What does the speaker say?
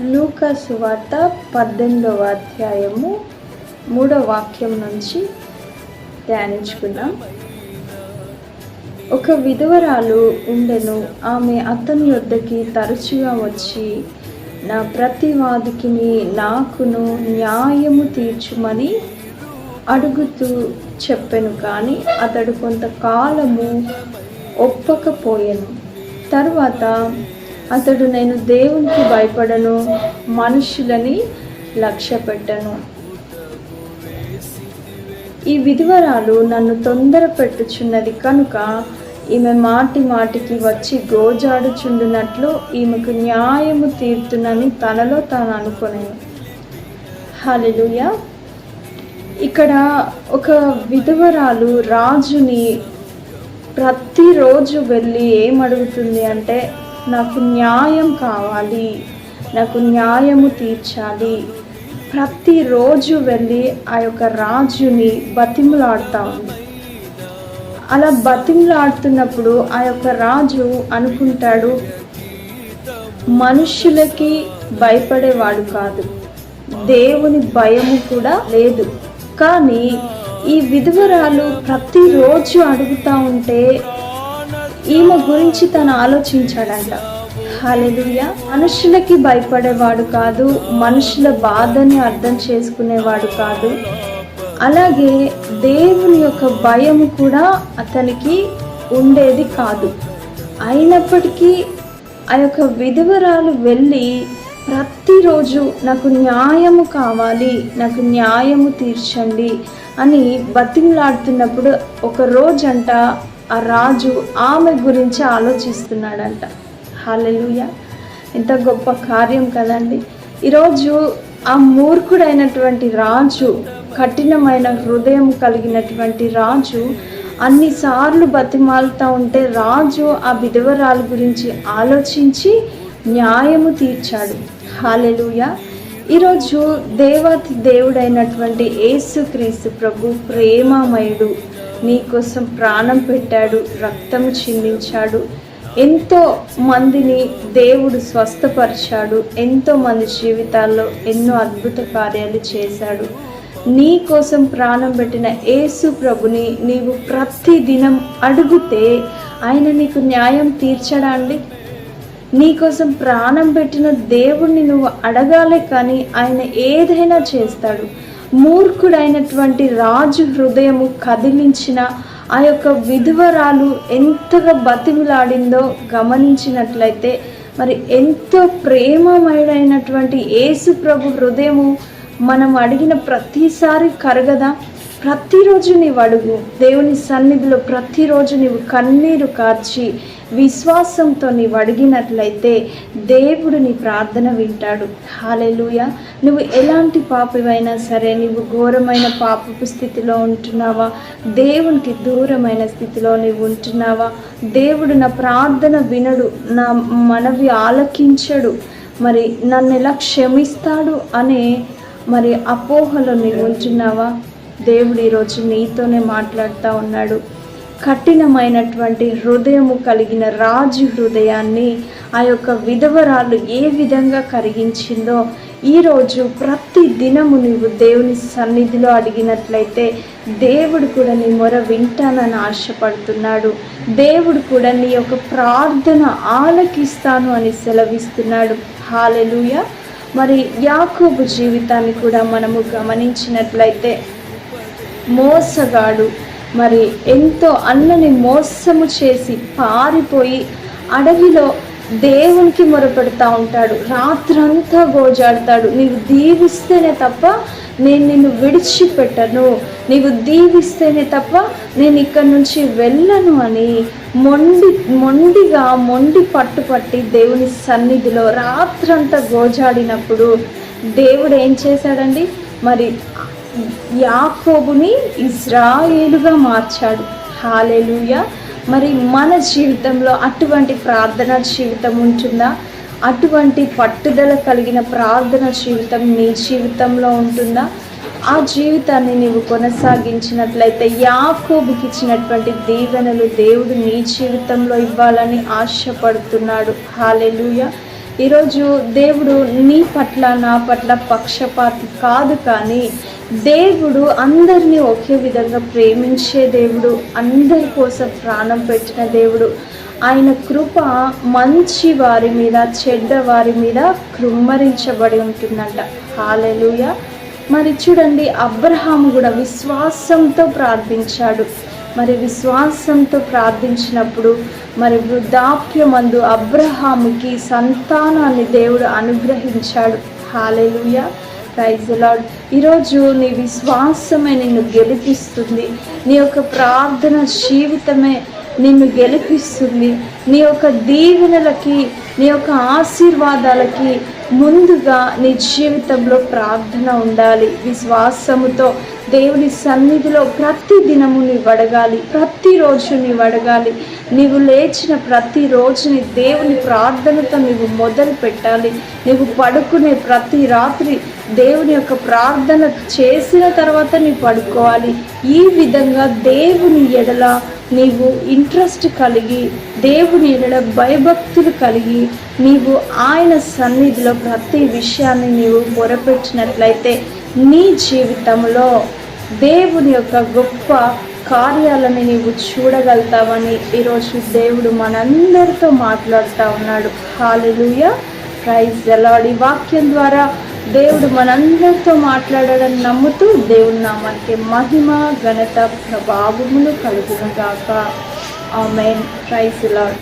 లూకా సువార్త పద్దెనిమిదవ అధ్యాయము మూడో వాక్యం నుంచి ధ్యానించుకుందాం. ఒక విధవరాలు ఉండెను. ఆమె అతని వద్దకి తరచుగా వచ్చి నా ప్రతివాదికిని నాకును న్యాయము తీర్చుమని అడుగుతూ చెప్పాను కానీ అతడు కొంతకాలము ఒప్పకపోయాను. తర్వాత అతడు నేను దేవునికి భయపడను మనుషులని లక్ష్య పెట్టను ఈ విధవరాలు నన్ను తొందర పెట్టుచున్నది కనుక ఈమె మాటి మాటికి వచ్చి గోజాడుచుండునట్లు ఈమెకు న్యాయము తీర్తునని తనలో తాను అనుకునేను. హల్లెలూయా. ఇక్కడ ఒక విధవరాలు రాజుని ప్రతిరోజు వెళ్ళి ఏమడుగుతుంది అంటే నాకు న్యాయం కావాలి నాకు న్యాయము తీర్చాలి. ప్రతిరోజు వెళ్ళి ఆ యొక్క రాజుని బతిములాడుతూ ఉంది. అలా బతిములాడుతున్నప్పుడు ఆ యొక్క రాజు అనుకుంటాడు మనుషులకి భయపడేవాడు కాదు దేవుని భయము కూడా లేదు. కానీ ఈ విధవరాలు ప్రతిరోజు అడుగుతూ ఉంటే ఈమె గురించి తను ఆలోచించాడంట. హాలెలుయ మనుషులకి భయపడేవాడు కాదు మనుషుల బాధని అర్థం చేసుకునేవాడు కాదు. అలాగే దేవుని యొక్క భయం కూడా అతనికి ఉండేది కాదు. అయినప్పటికీ ఆ యొక్క విధవరాలు వెళ్ళి ప్రతిరోజు నాకు న్యాయము కావాలి నాకు న్యాయము తీర్చండి అని బతిమలాడుతున్నప్పుడు ఒక రోజంట ఆ రాజు ఆమె గురించి ఆలోచిస్తున్నాడంట. హాలెలుయ. ఎంత గొప్ప కార్యం కదండి. ఈరోజు ఆ మూర్ఖుడైనటువంటి రాజు కఠినమైన హృదయం కలిగినటువంటి రాజు అన్నిసార్లు బతిమాలుతూ ఉంటే రాజు ఆ విధవరాలు గురించి ఆలోచించి న్యాయము తీర్చాడు. హాలెలుయ. ఈరోజు దేవాతి దేవుడైనటువంటి యేసుక్రీస్తు ప్రభు ప్రేమమయుడు. నీకోసం ప్రాణం పెట్టాడు రక్తం చిందించాడు. ఎంతో మందిని దేవుడు స్వస్థపరిచాడు. ఎంతో మంది జీవితాల్లో ఎన్నో అద్భుత కార్యాలు చేశాడు. నీ కోసం ప్రాణం పెట్టిన యేసు ప్రభుని నీవు ప్రతి దినం అడిగితే ఆయన నీకు న్యాయం తీర్చడా అండి? నీకోసం ప్రాణం పెట్టిన దేవుణ్ణి నువ్వు అడగాలే కానీ ఆయన ఏదైనా చేస్తాడు. మూర్ఖుడైనటువంటి రాజు హృదయము కదిలించిన ఆ యొక్క విధవరాలు ఎంతగా బతిమిలాడిందో గమనించినట్లయితే మరి ఎంతో ప్రేమమయుడైనటువంటి యేసు ప్రభు హృదయము మనం అడిగిన ప్రతిసారి కరగదా? ప్రతిరోజు నీవు అడుగు. దేవుని సన్నిధిలో ప్రతిరోజు నీవు కన్నీరు కార్చి విశ్వాసంతో నీవు అడిగినట్లయితే దేవుడు నీ ప్రార్థన వింటాడు. హాలెలుయ నువ్వు ఎలాంటి పాపమైనా సరే నువ్వు ఘోరమైన పాపపు స్థితిలో ఉంటున్నావా? దేవునికి దూరమైన స్థితిలో నువ్వు ఉంటున్నావా? దేవుడు నా ప్రార్థన వినడు నా మనవి ఆలకించడు. మరి నన్ను ఎలా క్షమిస్తాడు అనే మరి అపోహలో నీవు ఉంటున్నావా? దేవుడు ఈరోజు నీతోనే మాట్లాడుతూ ఉన్నాడు. కఠినమైనటువంటి హృదయము కలిగిన రాజు హృదయాన్ని ఆ యొక్క విధవరాలు ఏ విధంగా కరిగించిందో ఈరోజు ప్రతి దినము నీవు దేవుని సన్నిధిలో అడిగినట్లయితే దేవుడు కూడా నీ మొర వింటానని ఆశపడుతున్నాడు. దేవుడు కూడా నీ యొక్క ప్రార్థన ఆలకిస్తాను అని సెలవిస్తున్నాడు. హాలెలుయ. మరి యాకోబు జీవితాన్ని కూడా మనము గమనించినట్లయితే మోసగాడు. మరి ఎంతో అన్నని మోసము చేసి పారిపోయి అడవిలో దేవునికి మొరపెడతా ఉంటాడు. రాత్రంతా గోజాడతాడు. నీవు దీవిస్తేనే తప్ప నేను నిన్ను విడిచిపెట్టను. నీవు దీవిస్తేనే తప్ప నేను ఇక్కడి నుంచి వెళ్ళను అని మొండి మొండిగా మొండి పట్టుపట్టి దేవుని సన్నిధిలో రాత్రంతా గోజాడినప్పుడు దేవుడు ఏం చేశాడండి? మరి యాకోబుని ఇజ్రాయేలుగా మార్చాడు. హాలేలుయ. మరి మన జీవితంలో అటువంటి ప్రార్థన జీవితం ఉంటుందా? అటువంటి పట్టుదల కలిగిన ప్రార్థన జీవితం నీ జీవితంలో ఉంటుందా? ఆ జీవితాన్ని నీవు కొనసాగించినట్లయితే యాకోబుకి ఇచ్చినటువంటి దీవెనలు దేవుడు నీ జీవితంలో ఇవ్వాలని ఆశపడుతున్నాడు. హాలెలుయ. ఈరోజు దేవుడు నీ పట్ల నా పట్ల పక్షపాతి కాదు కానీ దేవుడు అందరినీ ఒకే విధంగా ప్రేమించే దేవుడు అందరి కోసం ప్రాణం పెట్టిన దేవుడు. ఆయన కృప మంచి వారి మీద చెడ్డ వారి మీద కృమ్మరించబడి ఉంటుందంట. హాలెలుయ మరి చూడండి అబ్రహాము కూడా విశ్వాసంతో ప్రార్థించాడు. మరి విశ్వాసంతో ప్రార్థించినప్పుడు మరి వృద్ధాప్యమందు అబ్రహాముకి సంతానాన్ని దేవుడు అనుగ్రహించాడు. హాలెలుయ ప్రైజ్ లాడ్ ఈరోజు నీ విశ్వాసమే నిన్ను గెలిపిస్తుంది. నీ యొక్క ప్రార్థన జీవితమే నిన్ను గెలిపిస్తుంది. నీ యొక్క దీవెనలకి నీ యొక్క ఆశీర్వాదాలకి ముందుగా నీ జీవితంలో ప్రార్థన ఉండాలి. విశ్వాసముతో దేవుని సన్నిధిలో ప్రతి దినము నీవు అడగాలి ప్రతిరోజు నీవు అడగాలి నీవు లేచిన ప్రతి రోజుని దేవుని ప్రార్థనతో నీవు మొదలు పెట్టాలి. నీవు పడుకునే ప్రతి రాత్రి దేవుని యొక్క ప్రార్థన చేసిన తర్వాత నీవు పడుకోవాలి. ఈ విధంగా దేవుని ఎడల నీవు ఇంట్రెస్ట్ కలిగి దేవుని భయభక్తులు కలిగి నీవు ఆయన సన్నిధిలో ప్రతి విషయాన్ని నీవు మొరపెట్టినట్లయితే నీ జీవితంలో దేవుని యొక్క గొప్ప కార్యాలని నీవు చూడగలుగుతావని ఈరోజు దేవుడు మనందరితో మాట్లాడుతూ ఉన్నాడు. హాలలుయ ప్రైజ్ ఎలాడి వాక్యం ద్వారా దేవుడు మనందరితో మాట్లాడాడని నమ్ముతూ దేవుడు నామానికి మహిమ ఘనత ప్రభావములు కలుగుగాక ఆమెన్. Praise lord